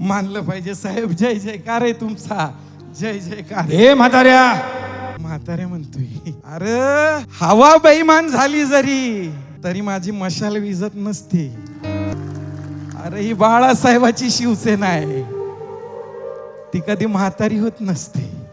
मानलं पाहिजे साहेब जय जयकार आहे तुमचा. जय जयकार. हे म्हाताऱ्या. म्हातारे म्हणतोय. अरे हवा बेईमान झाली जरी तरी माझी मशाल विजत नसते. अरे ही बाळासाहेबाची शिवसेना आहे. ती कधी म्हातारी होत नसते.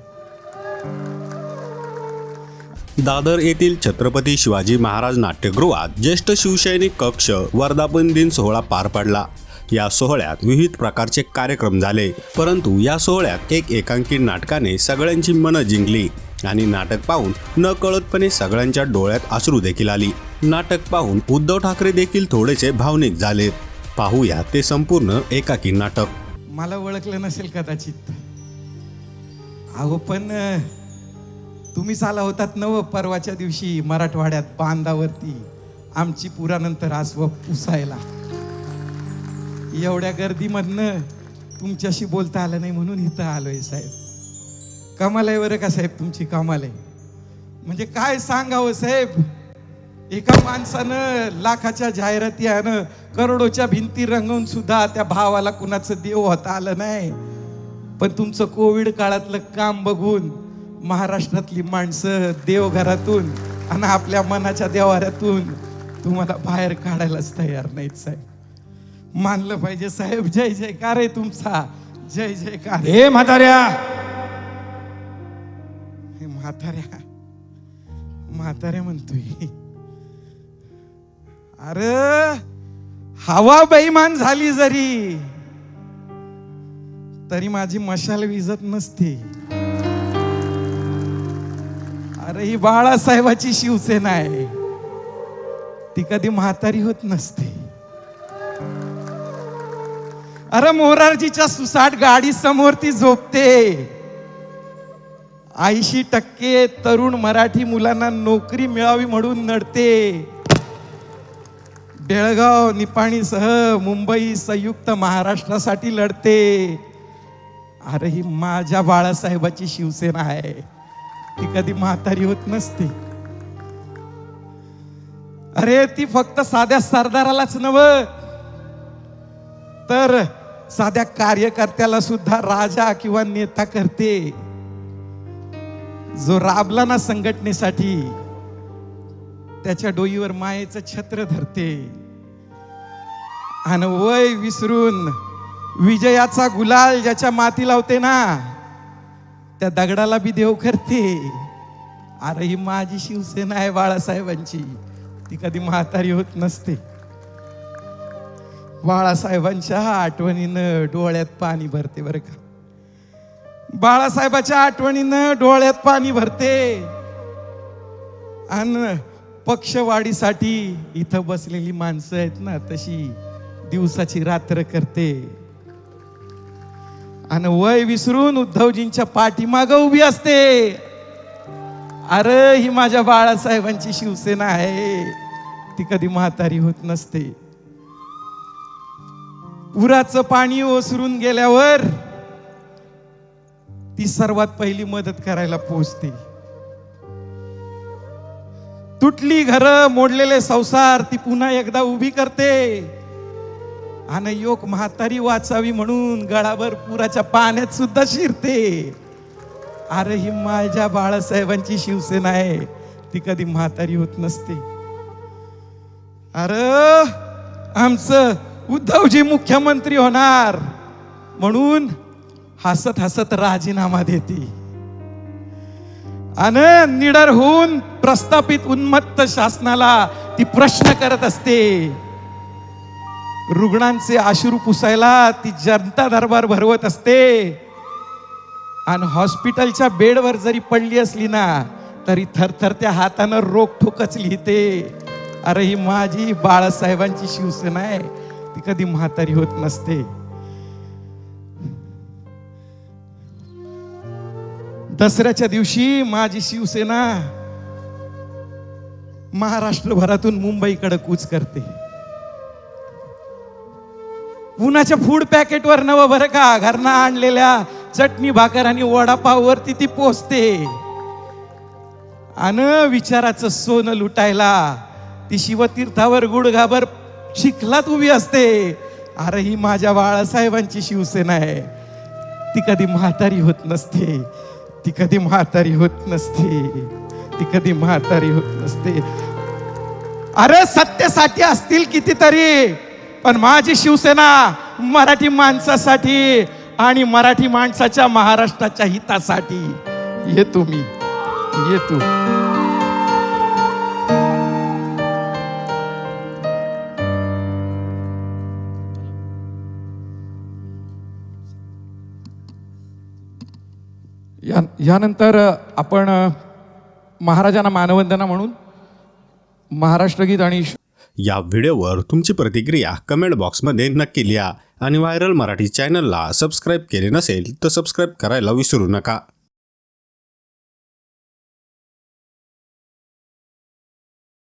दादर येथील छत्रपती शिवाजी महाराज नाट्यगृहात ज्येष्ठ शिवसैनिक कक्ष वर्धापन दिन सोहळा पार पडला. या सोहळ्यात विविध प्रकारचे कार्यक्रम झाले. परंतु या सोहळ्यात एक एकांकी नाटकाने सगळ्यांची मनं जिंकली आणि नाटक पाहून न कळतपणे सगळ्यांच्या डोळ्यात अश्रू देखील आली. नाटक पाहून उद्धव ठाकरे देखील थोडेसे भावनिक झाले. पाहूया ते संपूर्ण एकाकी नाटक. मला ओळखलं नसेल कदाचित. अहो पण तुम्ही तुम्हीच आला होतात नव परवाच्या दिवशी मराठवाड्यात बांधावरती. आमची पुरानंतर आसव पुसायला. एवढ्या गर्दीमधनं तुमच्याशी बोलता आलं नाही म्हणून इथं आलोय साहेब. कमाल आहे बरं का साहेब तुमची कमाल आहे. म्हणजे काय सांगावं साहेब? एका माणसानं लाखाच्या जाहिराती आणि करोडोच्या भिंती रंगवून सुद्धा त्या भावाला कुणाचं देव होता आलं नाही. पण तुमचं कोविड काळातलं काम बघून महाराष्ट्रातली माणसं देवघरातून आणि आपल्या मनाच्या देवाऱ्यातून तुम्हाला बाहेर काढायलाच तयार नाहीत साहेब. मानलं पाहिजे साहेब. जय जयकार आहे तुमचा. जय जयकार. आहे. हे म्हाताऱ्या. हे म्हाताऱ्या. म्हाताऱ्या म्हणतोय. अरे हवा बेईमान झाली जरी तरी माझी मशाल विजत नसते. अरे ही बाळासाहेबाची शिवसेना आहे. ती कधी म्हातारी होत नसते. अरे मोरारजीच्या सुसाट गाडी समोर ती झोपते. ऐंशी टक्के तरुण मराठी मुलांना नोकरी मिळावी म्हणून नडते. बेळगाव निपाणीसह मुंबई संयुक्त महाराष्ट्रासाठी लढते. अरे ही माझ्या बाळासाहेबाची शिवसेना आहे. ती कधी म्हातारी होत नसते. अरे ती फक्त साध्या सरदारालाच नव तर साध्या कार्यकर्त्याला सुद्धा राजा किंवा नेता करते. जो राबला ना संघटनेसाठी त्याच्या डोईवर मायेचं छत्र धरते. आणि वय विसरून विजयाचा गुलाल ज्याच्या माती लावते ना त्या दगडाला बी देव करते. अरे ही माझी शिवसेना आहे बाळासाहेबांची. ती कधी म्हातारी होत नसते. बाळासाहेबांच्या आठवणीनं डोळ्यात पाणी भरते बरं का. बाळासाहेबाच्या आठवणीनं डोळ्यात पाणी भरते. आणि पक्षवाढीसाठी इथं बसलेली माणसं आहेत ना तशी दिवसाची रात्र करते. आणि वय विसरून उद्धवजींच्या पाठीमाग उभी असते. अरे ही माझ्या बाळासाहेबांची शिवसेना आहे. ती कधी म्हातारी होत नसते. पुराचं पाणी ओसरून गेल्यावर ती सर्वात पहिली मदत करायला पोहोचते. तुटली घर मोडलेले संसार ती पुन्हा एकदा उभी करते. आणि योग म्हातारी वाचावी म्हणून गळाभर पुराच्या पाण्यात सुद्धा शिरते. अरे ही माझ्या बाळासाहेबांची शिवसेना आहे. ती कधी म्हातारी होत नसते. अरे आमचं उद्धवजी मुख्यमंत्री होणार. म्हणून हसत हसत राजीनामा देते. आणि निडर होऊन प्रस्थापित उन्मत्त शासनाला ती प्रश्न करत असते. रुग्णांचे आश्रू पुसायला ती जनता दरबार भरवत असते. आणि हॉस्पिटलच्या बेडवर जरी पडली असली ना तरी थरथरत्या हातानं रोखोकच लिहिते. अरे ही माझी बाळासाहेबांची शिवसेना आहे. ती कधी म्हातारी होत नसते. दसऱ्याच्या दिवशी माझी शिवसेना महाराष्ट्रभरातून मुंबईकडे कूच करते. पुण्याच्या फूड पॅकेटवर नवं बरं का घरनं आणलेल्या चटणी भाकर आणि वडापाववरती ती पोचते. आणि विचाराचं सोनं लुटायला ती शिवतीर्थावर गुडघाभर चिखलात उभी असते. अरे ही माझ्या बाळासाहेबांची शिवसेना आहे. ती कधी म्हातारी होत नसते. ती कधी म्हातारी होत नसते. ती कधी म्हातारी होत नसते. अरे सत्यसाठी असतील कितीतरी पण माझी शिवसेना मराठी माणसासाठी आणि मराठी माणसाच्या महाराष्ट्राच्या हितासाठी. येतो मी. येतो. या यानंतर आपण महाराजांना मानवंदना म्हणून महाराष्ट्र गीत आणि या व्हिडिओवर तुमची प्रतिक्रिया कमेंट बॉक्समध्ये नक्की लिहा आणि व्हायरल मराठी चॅनलला सबस्क्राईब केले नसेल तर सबस्क्राईब करायला विसरू नका.